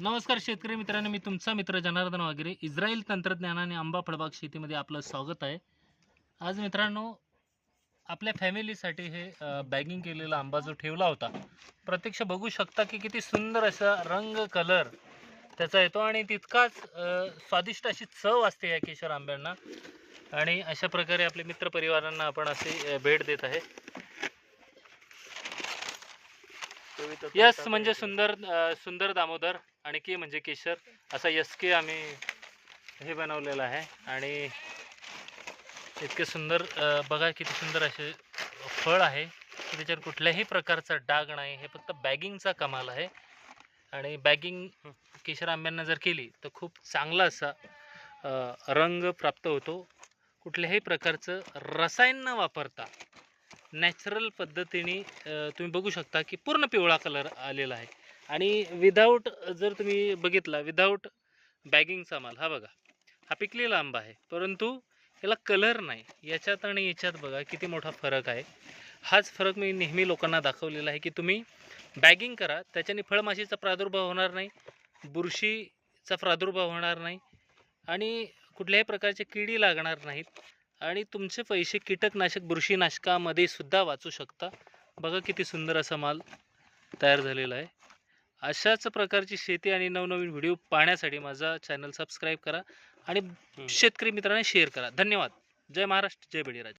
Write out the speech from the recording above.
नमस्कार शेतकरी मित्रांनो मी तुमचा मित्र जनार्दन वगैरे इस्रायल तंत्रज्ञानाने आंबा फळबाग शेतीमध्ये आपलं स्वागत आहे. आज मित्रांनो आपल्या फॅमिलीसाठी हे बॅगिंग केलेला आंबा जो ठेवला होता प्रत्यक्ष बघू शकता की किती सुंदर असा रंग कलर त्याचा येतो आणि तितकाच स्वादिष्ट अशी चव असते या केशर आंब्यांना. आणि अशा प्रकारे आपल्या मित्रपरिवारांना आपण असे भेट देत आहे. यस म्हणजे सुंदर सुंदर दामोदर. आणि के म्हणजे केशर असा यस के आम्ही हे बनवलेलं आहे. आणि इतके सुंदर बघा किती सुंदर असे फळ आहे की त्याच्यावर कुठल्याही प्रकारचा डाग नाही. हे फक्त बॅगिंगचा कमाल आहे. आणि बॅगिंग केशर आंब्यांना जर केली तर खूप चांगला असा रंग प्राप्त होतो. कुठल्याही प्रकारचं रसायन न वापरता नॅचरल पद्धतीने तुम्ही बघू शकता की पूर्ण पिवळा कलर आलेला आहे. आणि विदाऊट जर तुम्ही बघितला विदाऊट बॅगिंगचा माल हा बघा. हा पिकलेला आंबा आहे परंतु याला कलर नाही. याच्यात आणि याच्यात बघा किती मोठा फरक आहे. हाच फरक मी नेहमी लोकांना दाखवलेला आहे की तुम्ही बॅगिंग करा त्याच्याने फळमाशीचा प्रादुर्भाव होणार नाही बुरशीचा प्रादुर्भाव होणार नाही आणि कुठल्याही प्रकारचे किडी लागणार नाहीत आणि तुमचे पैसे कीटकनाशक बुरशीनाशकामध्ये सुद्धा वाचू शकता. बघा किती सुंदर असा माल तयार झालेला आहे. अशाच प्रकारची शेती आणि नवनवीन व्हिडिओ पाहण्यासाठी माझा चॅनल सबस्क्राईब करा आणि शेतकरी मित्रांना शेअर करा. धन्यवाद. जय महाराष्ट्र जय बळीराज.